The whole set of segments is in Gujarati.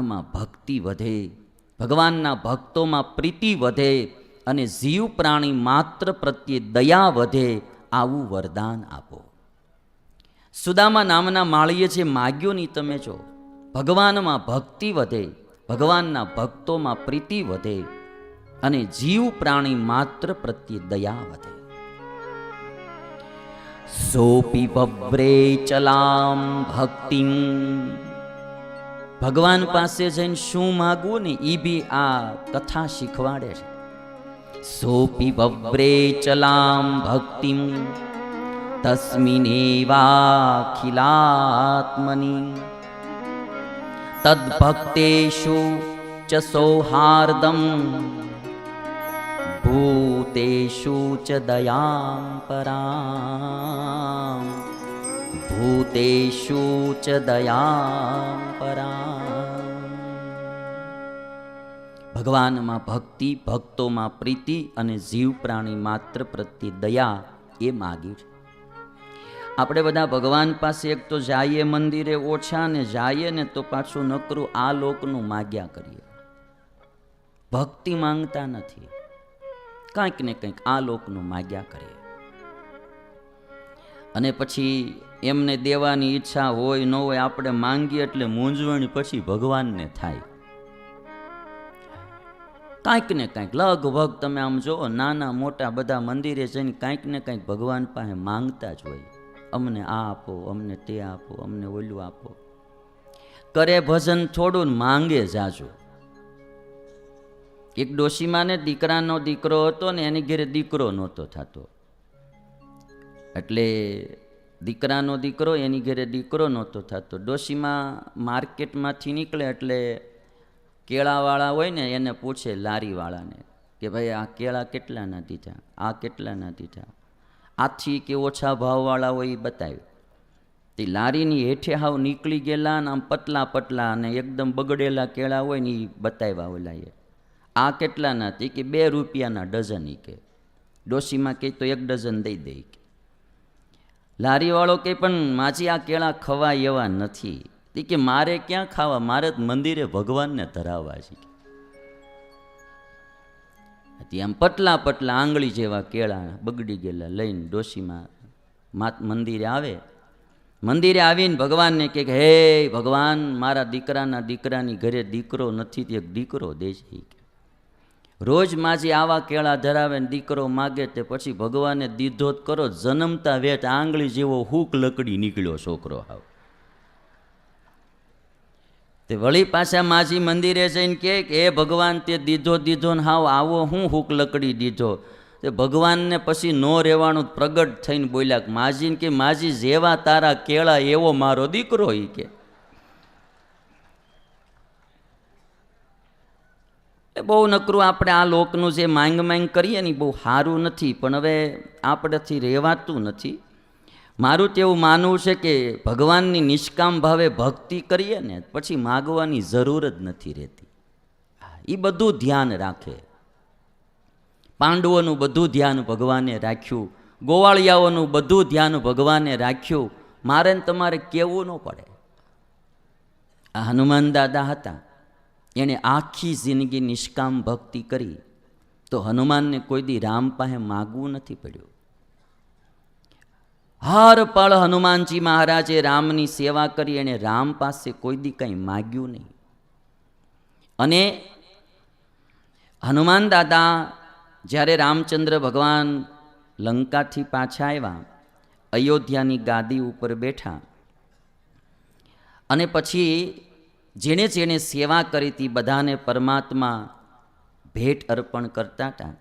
માં ભક્તિ વધે, ભગવાનના ભક્તોમાં પ્રીતિ વધે અને જીવ પ્રાણી માત્ર પ્રત્યે દયા વધે, આવું વરદાન આપો. સુદામા નામના માળીએ જે માગ્યો નહીં તમે જો, ભગવાનમાં ભક્તિ વધે, ભગવાનના ભક્તોમાં પ્રીતિ વધે અને જીવ પ્રાણી માત્ર પ્રત્યે દયા વધે. સોપી બબ્રે ચલામ ભક્તિમ ભગવાન પાસે જઈને શું માગવું ને એ બી આ કથા શીખવાડે છે. સોપી વવ્રે ચલામ ભક્તિમ તસ્મિનેવાખિલાત્મની તદ્ભક્તેષુ ચ સૌહાર્દમ ભૂતેશુ ચ દયાં પરામ. ભૂતેષુ ચ દયાં પરામ ભગવાનમાં ભક્તિ, ભક્તોમાં પ્રીતિ અને જીવ પ્રાણી માત્ર પ્રત્યે દયા એ માગ્યું છે. આપણે બધા ભગવાન પાસે એક તો જાઈએ મંદિરે ઓછા ને જઈએ ને તો પાછું નકરું આ લોકનું માગ્યા કરીએ. ભક્તિ માંગતા નથી. કંઈક ને કંઈક આ લોકનું માગ્યા કરીએ. અને પછી એમને દેવાની ઈચ્છા હોય, ન હોય, આપણે માંગીએ એટલે મૂંઝવણ પછી ભગવાનને થાય. કાંઈક ને કાંઈક, લગભગ તમે આમ જુઓ, નાના મોટા બધા મંદિરે જઈને કાંઈક ને કાંઈક ભગવાન પાસે માંગતા જ હોય. અમને આ આપો, અમને તે આપો, અમને ઓલું આપો. કરે ભજન થોડું માંગે જાજો. એક ડોશીમાને દીકરાનો દીકરો હતો ને, એની ઘેરે દીકરો નહોતો થતો. એટલે દીકરાનો દીકરો, એની ઘેરે દીકરો નહોતો થતો. ડોશીમાં માર્કેટમાંથી નીકળે એટલે કેળાવાળા હોય ને, એને પૂછે લારીવાળાને કે ભાઈ, આ કેળા કેટલાના દીધા? આ કેટલાના દીધા? આથી કે ઓછા ભાવવાળા હોય એ બતાવ્યું. તે લારીની હેઠે હાવ નીકળી ગયેલા ને આમ પતલા પતલા અને એકદમ બગડેલા કેળા હોય ને એ બતાવ્યા ઓલાએ. આ કેટલાના? હતી કે બે રૂપિયાના ડઝન એ કે. ડોશીમાં કહે તો એક ડઝન દઈ દે કે. લારીવાળો કે પણ માજી આ કેળા ખવાય એવા નથી. તે કે મારે ક્યાં ખાવા? મારે મંદિરે ભગવાનને ધરાવવા છે. આમ પટલા પટલા આંગળી જેવા કેળા બગડી ગયેલા લઈને ડોશીમાં માત મંદિરે આવે. મંદિરે આવીને ભગવાનને કે હે ભગવાન, મારા દીકરાના દીકરાની ઘરે દીકરો નથી, તે દીકરો દે રોજ માજી આવા કેળા ધરાવે ને દીકરો માગે તે પછી ભગવાને દીધો જ કરો, જન્મતા વેત આંગળી જેવો હૂક લકડી નીકળ્યો છોકરો હાવ. તે વળી પાછા માજી મંદિરે જઈને કે, એ ભગવાન તે દીધો દીધો ને હાવ, આવો હું હૂક લકડી દીધો. તે ભગવાનને પછી નો રહેવાનું પ્રગટ થઈને બોલ્યા માજીને કે, માજી જેવા તારા કેળા એવો મારો દીકરો એ કે. એ બહુ નકરું આપણે આ લોકનું જે માંગ માંગ કરીએ ને બહુ સારું નથી, પણ હવે આપણેથી રહેવાતું નથી. મારું તો એવું માનવું છે કે ભગવાનની નિષ્કામ ભાવે ભક્તિ કરીએ ને પછી માગવાની જરૂર જ નથી રહેતી. એ બધું ધ્યાન રાખે. પાંડવોનું બધું ધ્યાન ભગવાને રાખ્યું. ગોવાળિયાઓનું બધું ધ્યાન ભગવાને રાખ્યું. મારે તમારે કેવું ન પડે. આ હનુમાન દાદા હતા. એણે આખી જિંદગી નિષ્કામ ભક્તિ કરી, તો હનુમાનને કોઈ દી રામ પાસે માગવું નથી પડ્યું. હર પળ હનુમાનજી મહારાજે રામની સેવા કરી, એણે રામ પાસે કોઈ દી કંઈ માગ્યું નહીં. અને હનુમાન દાદા જ્યારે રામચંદ્ર ભગવાન લંકાથી પાછા આવ્યા, અયોધ્યાની ગાદી ઉપર બેઠા. અને પછી જેણે જેણે સેવા કરી હતી, બધાને પરમાત્મા ભેટ અર્પણ કરતા હતા.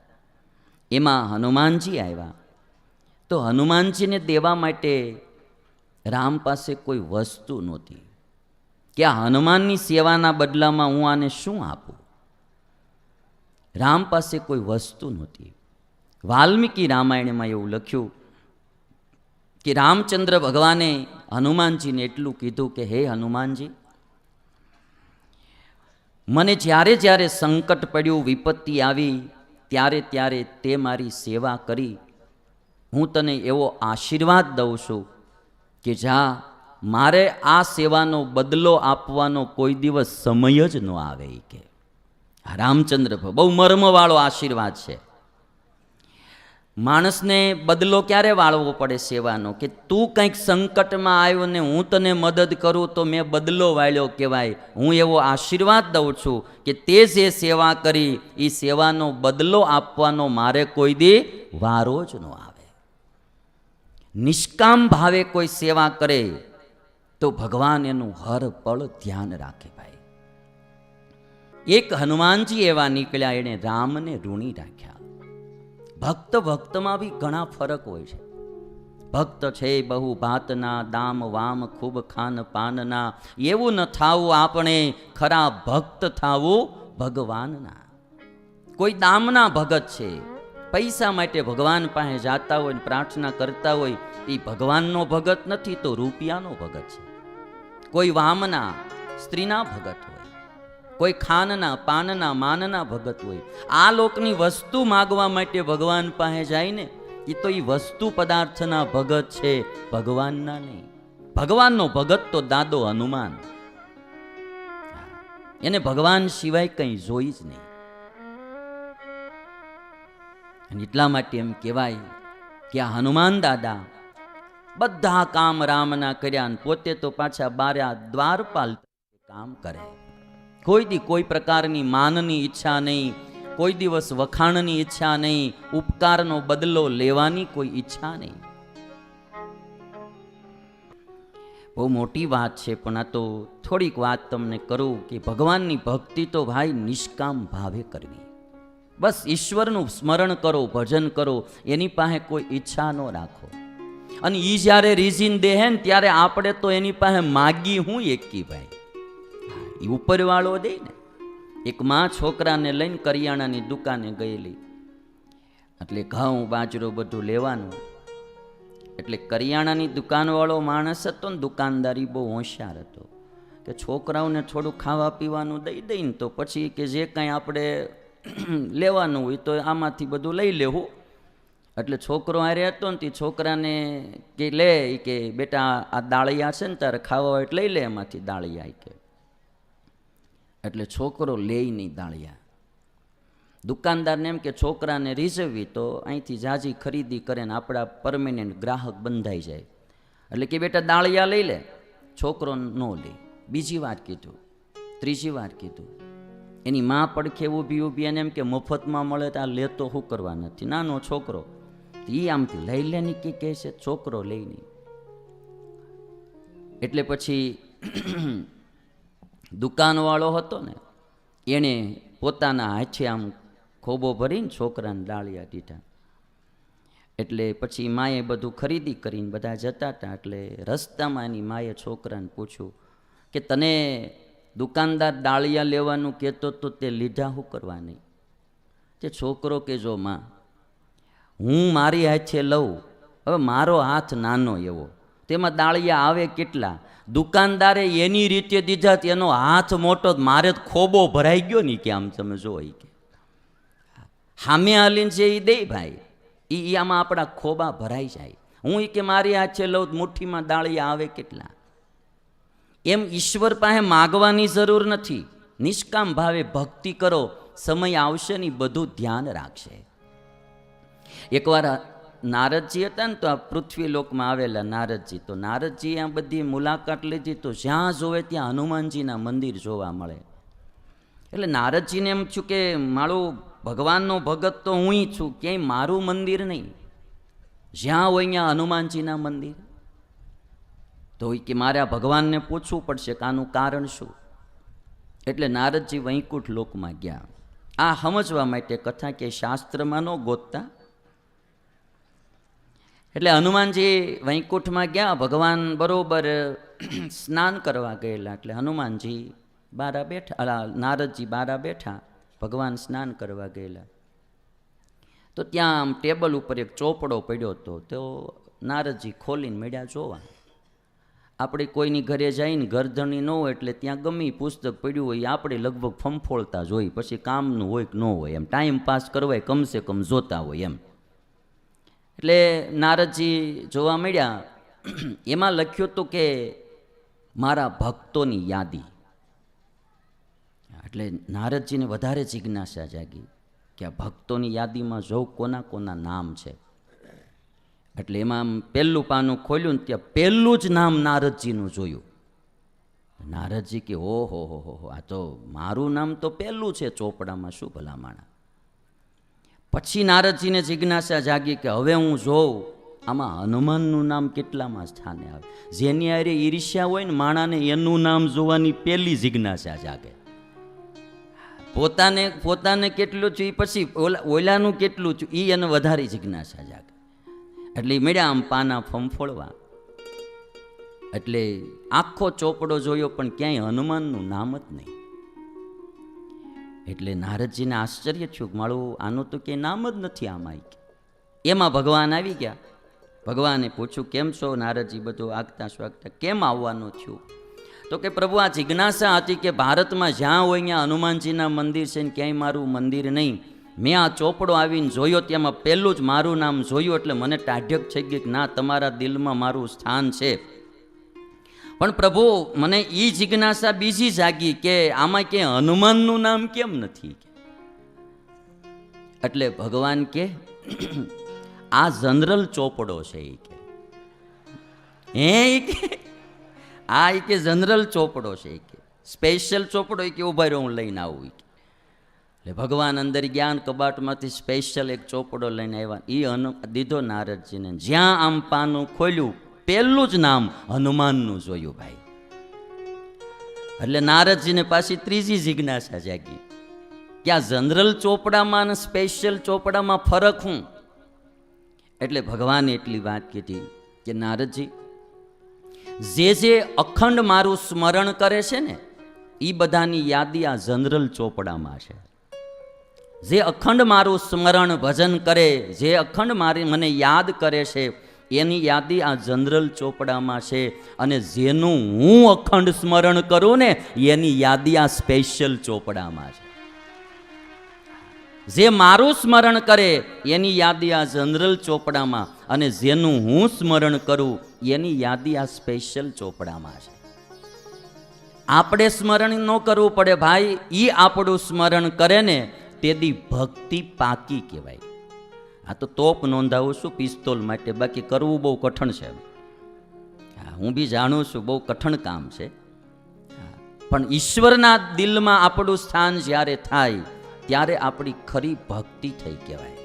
એમાં હનુમાનજી આવ્યા. તો હનુમાનજીને દેવા માટે રામ પાસે કોઈ વસ્તુ નહોતી. કે આ હનુમાનની સેવાના બદલામાં હું આને શું આપું? રામ પાસે કોઈ વસ્તુ નહોતી. વાલ્મીકી રામાયણમાં એવું લખ્યું કે રામચંદ્ર ભગવાને હનુમાનજીને એટલું કીધું કે, હે હનુમાનજી મને જ્યારે જ્યારે સંકટ પડ્યું, વિપત્તિ આવી, ત્યારે ત્યારે તે મારી સેવા કરી. હું તને એવો આશીર્વાદ દઉં છું કે જા, મારે આ સેવાનો બદલો આપવાનો કોઈ દિવસ સમય જ ન આવે કે. રામચંદ્ર બહુ મર્મવાળો આશીર્વાદ છે. માણસને બદલો ક્યારે વાળવો પડે સેવાનો? કે તું કંઈક સંકટમાં આવ્યો ને હું તને મદદ કરું તો મેં બદલો વાળ્યો કહેવાય. હું એવો આશીર્વાદ દઉં છું કે તે જે સેવા કરી એ સેવાનો બદલો આપવાનો મારે કોઈ દી વારો જ ન આવે. નિષ્કામ ભાવે કોઈ સેવા કરે તો ભગવાન એનું હર પળ ધ્યાન રાખે ભાઈ. એક હનુમાનજી એવા નીકળ્યા, એણે રામને ઋણી રાખ્યા. ભક્ત ભક્તમાં બી ઘણા ફરક હોય છે. ભક્ત છે બહુ ભાતના, દામ, વામ, ખૂબ ખાન, પાનના. એવું ન થાવું આપણે ખરા ભક્ત થાવું ભગવાનના. કોઈ દામના ભગત છે, પૈસા માટે ભગવાન પાસે જાતા હોય પ્રાર્થના કરતા હોય, એ ભગવાનનો ભગત નથી તો રૂપિયાનો ભગત છે. કોઈ વામના, સ્ત્રીના ભગત કોઈ ખાનના, પાનના, માનના ભગત હોય. આ લોકની વસ્તુ માગવા માટે ભગવાન પાસે જાય ને એ તો એ વસ્તુ પદાર્થના ભગત છે, ભગવાનના નહીં. ભગવાનનો ભગત તો દાદો હનુમાન. એને ભગવાન સિવાય કંઈ જોઈ જ નહીં. અને એટલા માટે એમ કહેવાય કે આ હનુમાન દાદા બધા કામ રામના કર્યા પોતે તો પાછા બાર્યા દ્વારપાલ કામ કરે. કોઈ દી કોઈ પ્રકારની માનની ઈચ્છા નહીં, કોઈ દિવસ વખાણની ઈચ્છા નહીં, ઉપકારનો બદલો લેવાની કોઈ ઈચ્છા નહીં. બહુ મોટી વાત છે, પણ આ તો થોડીક વાત તમને કરું કે ભગવાનની ભક્તિ તો ભાઈ નિષ્કામ ભાવે કરવી. બસ ઈશ્વરનું સ્મરણ કરો, ભજન કરો, એની પાસે કોઈ ઈચ્છા ન રાખો. અને એ જ્યારે રીઝીન દેહે ને ત્યારે આપણે તો એની પાસે માગી હું એકી ભાઈ. એ ઉપરવાળો દે ને. એક માં છોકરાને લઈને કરિયાણાની દુકાને ગયેલી. એટલે ઘઉં, બાજરો બધું લેવાનું. એટલે કરિયાણાની દુકાનવાળો માણસ હતો ને, દુકાનદારી બહુ હોશિયાર હતો. કે છોકરાઓને થોડું ખાવા પીવાનું દઈ દઈને તો પછી કે જે કાંઈ આપણે લેવાનું હોય તો આમાંથી બધું લઈ લેવું. એટલે છોકરો હારે હતો ને, તે છોકરાને કે લે કે, બેટા, આ દાળિયા છે ને તારે ખાવા હોય એટલે લઈ લે, એમાંથી દાળિયા કે. એટલે છોકરો લે નહીં દાળિયા. દુકાનદારને એમ કે છોકરાને રીઝવવી તો અહીંથી જાજી ખરીદી કરે ને આપણા પરમેનન્ટ ગ્રાહક બંધાઈ જાય. એટલે કે બેટા દાળિયા લઈ લે, છોકરો ન લે. બીજી વાર કીધું, ત્રીજી વાર કીધું. એની મા પડખે ઊભી ઊભી એને એમ કે મફતમાં મળે તો આ લેતો શું કરવા નથી? નાનો છોકરો એ આમથી લઈ લે ની કે કહે છે, છોકરો લઈ નહીં. એટલે પછી દુકાનવાળો હતો ને, એણે પોતાના હાથે આમ ખોબો ભરીને છોકરાને ડાળિયા દીધા. એટલે પછી માએ બધું ખરીદી કરીને બધા જતા હતા, એટલે રસ્તામાં એની માએ છોકરાને પૂછ્યું કે, તને દુકાનદાર ડાળિયા લેવાનું કહેતો તો તે લીધા શું કરવા નહીં? તે છોકરો કે, જો માં, હું મારી હાથે લઉં, હવે મારો હાથ નાનો એવો તેમાં દાળિયા આવે કેટલા? દુકાનદારે એની રીતે દીધા એનો હાથ મોટો મારે ખોબો ભરાઈ ગયો ને કે આમ તમે જો કે. હામે હાલીને છે એ દે ભાઈ એ આમાં આપણા ખોબા ભરાઈ જાય. હું એ કે મારી હાથે લઉં મુઠ્ઠીમાં દાળિયા આવે કેટલા? એમ ઈશ્વર પાસે માગવાની જરૂર નથી. નિષ્કામ ભાવે ભક્તિ કરો, સમય આવશે ને બધું ધ્યાન રાખશે. એકવાર નારદજી હતા ને તો આ પૃથ્વી લોકમાં આવેલા નારદજી. તો નારદજીએ આ બધી મુલાકાત લીધી તો જ્યાં જોવે ત્યાં હનુમાનજીના મંદિર જોવા મળે. એટલે નારદજીને એમ થયું કે મારું ભગવાનનો ભગત તો હું છું, ક્યાંય મારું મંદિર નહીં. જ્યાં હોય ત્યાં હનુમાનજીના મંદિર. તો કે મારે આ ભગવાનને પૂછવું પડશે કે આનું કારણ શું? એટલે નારદજી વૈકુંઠ લોકમાં ગયા. આ સમજવા માટે કથા કે શાસ્ત્રમાં ન ગોતતા. એટલે હનુમાનજી વૈકુંઠમાં ગયા, ભગવાન બરોબર સ્નાન કરવા ગયેલા. એટલે હનુમાનજી બારા બેઠા નારદજી બારા બેઠા, ભગવાન સ્નાન કરવા ગયેલા. તો ત્યાં આમ ટેબલ ઉપર એક ચોપડો પડ્યો હતો. તો નારદજી ખોલીને મળ્યા જોવા. આપણે કોઈની ઘરે જઈને ઘરધણી ન હોય એટલે ત્યાં ગમે પુસ્તક પડ્યું હોય, આપણે લગભગ ફંફોળતા જોઈ. પછી કામનું હોય કે ન હોય, એમ ટાઈમ પાસ કરવાય, કમસે કમ જોતા હોય એમ. એટલે નારદજી જોવા મળ્યા એમાં લખ્યું હતું કે મારા ભક્તોની યાદી. એટલે નારદજીને વધારે જિજ્ઞાસા જાગી કે આ ભક્તોની યાદીમાં જોઉં કોના કોના નામ છે. એટલે એમાં પહેલું પાનું ખોલ્યું ને ત્યાં પહેલું જ નામ નારદજીનું જોયું. નારદજી કે ઓહો હો હો, આ તો મારું નામ તો પહેલું છે ચોપડામાં શું ભલામાણા. પછી નારદજીને જિજ્ઞાસા જાગી કે, હવે હું જોઉં, આમાં હનુમાનનું નામ કેટલામાં સ્થાને આવે? જેની આરે ઈર્ષ્યા હોય ને માણાને એનું નામ જોવાની પહેલી જિજ્ઞાસા જાગે. પોતાને પોતાને કેટલું છું એ પછી ઓલા, ઓલાનું કેટલું છું એ એને વધારે જિજ્ઞાસા જાગે. એટલે મળ્યા આમ પાના ફંફોળવા. એટલે આખો ચોપડો જોયો, પણ ક્યાંય હનુમાનનું નામ જ નહીં. એટલે નારદજીને આશ્ચર્ય થયું કે મારું આનું તો કે નામ જ નથી આમાં એમાં ભગવાન આવી ગયા. ભગવાને પૂછ્યું, કેમ છો નારદજી? બધું આગતા સ્વાગતા કેમ આવવાનું થયું? તો કે, પ્રભુ, આ જિજ્ઞાસા હતી કે ભારતમાં જ્યાં હોય ત્યાં હનુમાનજીના મંદિર છે ને ક્યાંય મારું મંદિર નહીં. મેં આ ચોપડો આવીને જોયો, તેમાં પહેલું જ મારું નામ જોયું, એટલે મને ટાઢ્યક થઈ ગયું કે ના, તમારા દિલમાં મારું સ્થાન છે. પણ પ્રભુ, મને એ જિજ્ઞાસા બીજી જાગી કે આમાં કે હનુમાનનું નામ કેમ નથી એટલે ભગવાન કે, આ જનરલ ચોપડો છે એ કે. હે ઈ કે? આ એ કે જનરલ ચોપડો છે એ કે. સ્પેશિયલ ચોપડો એ કે ઊભા રહ્યો હું લઈને આવું કે. એટલે ભગવાન અંદર જ્ઞાન કબાટમાંથી સ્પેશિયલ એક ચોપડો લઈને આવ્યા. એ અનુ દીધો નારદજીને, જ્યાં આમ પાનું ખોલ્યું પહેલું જ નામ હનુમાનનું જોયું ભાઈ. એટલે નારદજીને પાછી ત્રીજી જિજ્ઞાસા જાગી. કે આ જનરલ ચોપડામાં અને સ્પેશિયલ ચોપડામાં ફરક હું? એટલે ભગવાને એટલી વાત કીધી કે, નારદજી, જે જે અખંડ મારું સ્મરણ કરે છે ને એ બધાની યાદી આ જનરલ ચોપડામાં છે. જે અખંડ મારું સ્મરણ ભજન કરે, જે અખંડ મારી મને યાદ કરે છે એની યાદી આ જનરલ ચોપડામાં છે અને જેનું હું અખંડ સ્મરણ કરું ને એની યાદી આ સ્પેશિયલ ચોપડામાં છે. જે મારું સ્મરણ કરે એની યાદી આ જનરલ ચોપડામાં અને જેનું હું સ્મરણ કરું એની યાદી આ સ્પેશિયલ ચોપડામાં છે. આપણે સ્મરણ ન કરવું પડે ભાઈ એ આપણું સ્મરણ કરે ને તેદી ભક્તિ પાકી કહેવાય. આ તો તોપ નોંધાવું છું પિસ્તોલ માટે. બાકી કરવું બહુ કઠણ છે. હા, હું બી જાણું છું બહુ કઠણ કામ છે. પણ ઈશ્વરના દિલમાં આપણું સ્થાન જ્યારે થાય ત્યારે આપણી ખરી ભક્તિ થઈ કહેવાય.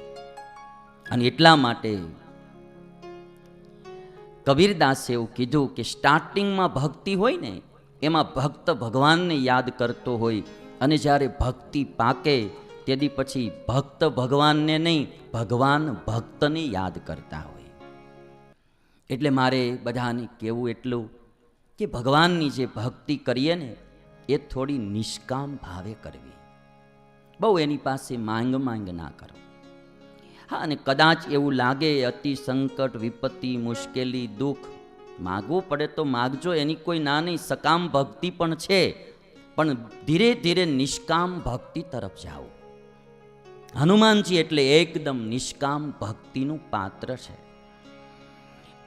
અને એટલા માટે કબીરદાસે એવું કીધું કે સ્ટાર્ટિંગમાં ભક્તિ હોય ને એમાં ભક્ત ભગવાનને યાદ કરતો હોય. અને જ્યારે ભક્તિ પાકે તેથી પછી ભક્ત ભગવાનને નહીં, ભગવાન ભક્તને યાદ કરતા હોય. એટલે મારે બધાને કહેવું એટલું કે ભગવાનની જે ભક્તિ કરીએ ને, એ થોડી નિષ્કામ ભાવે કરવી. બહુ એની પાસે માંગ માંગ ના કરો. હા, અને કદાચ એવું લાગે અતિ સંકટ, વિપત્તિ, મુશ્કેલી, દુઃખ, માગવું પડે તો માગજો, એની કોઈ ના નહીં સકામ ભક્તિ પણ છે. પણ ધીરે ધીરે નિષ્કામ ભક્તિ તરફ જાઓ. હનુમાનજી એટલે એકદમ નિષ્કામ ભક્તિનું પાત્ર છે.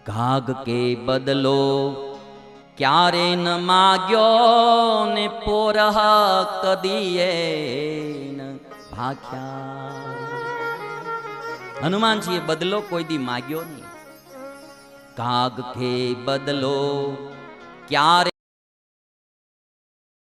ઘાગ કે બદલો ક્યારે ન માગ્યો ને પોરહ કદીએ હનુમાનજીએ બદલો કોઈ દી માગ્યો નહીં. કાગ કે બદલો ક્યારે